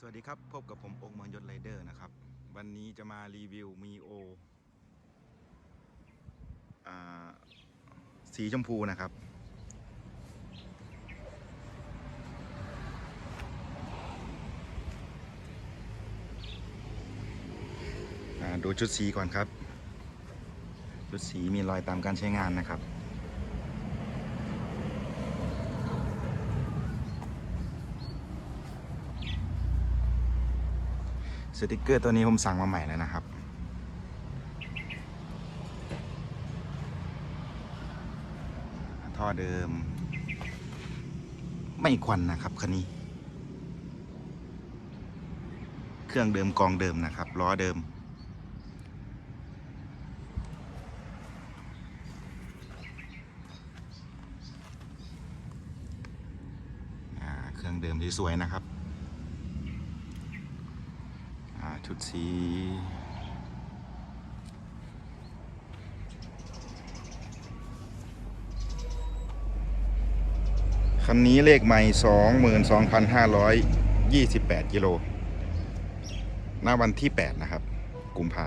สวัสดีครับ พบกับผมองค์เมืองยศไรเดอร์นะครับ วันนี้จะมารีวิวมีโอสีชมพูนะครับ ดูชุดสีก่อนครับ ชุดสีมีรอยตามการใช้งานนะครับ สติกเกอร์ตัวนี้ผมสั่งมาใหม่แล้วนะครับ ท่อเดิม ไม่ควันนะครับคันนี้ เครื่องเดิมกองเดิมนะครับ ล้อเดิมเครื่องเดิมที่สวยนะครับ อ่า ชุดสีคันนี้เลขใหม่ 22,528 กิโล หน้าวันที่ 8 นะครับ กุมภา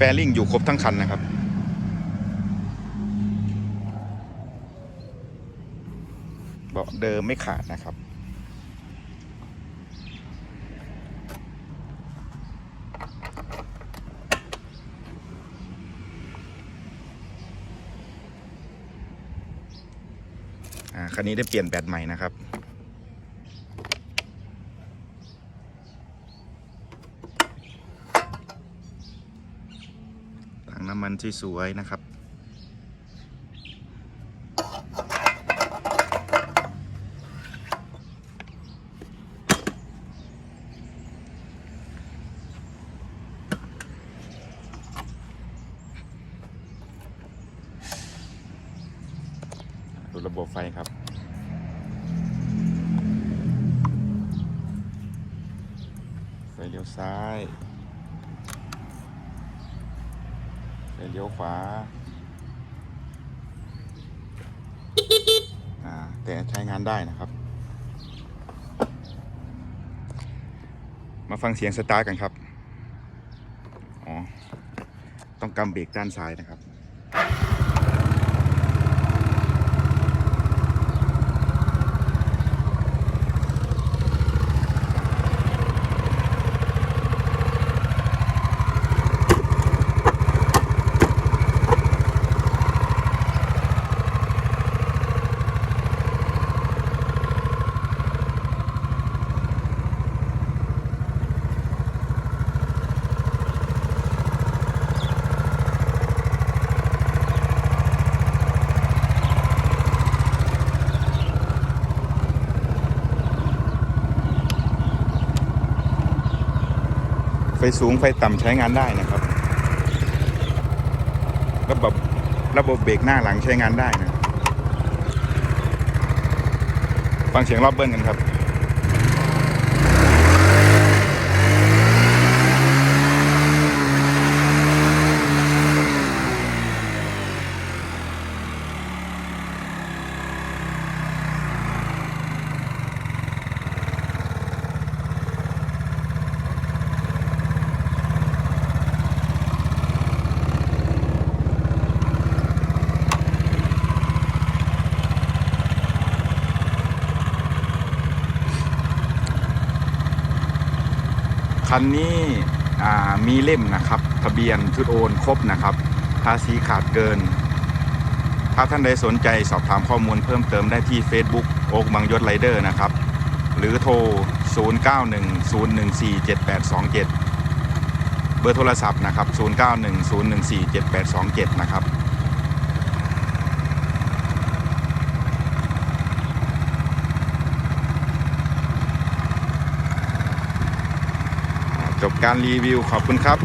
ฟริ่งอยู่ครบทั้งคันนะครับ เบาะเดิมไม่ขาดนะครับอ่าคันนี้ได้เปลี่ยนแบตใหม่นะครับ ถังน้ำ มันสวยๆนะครับ ดูระบบไฟครับไฟเลี้ยวซ้าย ไฟ เลี้ยวขวาอ่าแต่ใช้งานได้นะครับ มาฟังเสียงสตาร์กันครับ อ๋อ ต้องกำเบรกด้านซ้ายนะครับ ไฟสูงไฟต่ำใช้งานได้นะครับระบบระบบเบรกหน้าหลังใช้งานได้นะ ฟังเสียงรอบเบิ้ลกันครับ คันนี้มีเล่มนะครับ ทะเบียนชุดโอนครบนะครับ ภาษีขาดเกิน ถ้าท่านใดสนใจสอบถามข้อมูลเพิ่มเติมได้ที่ Facebook โอกบังยศไรเดอร์นะครับ หรือโทร 0910147827 เบอร์โทรศัพท์นะครับ 0910147827 นะครับ จบการรีวิวขอบคุณครับ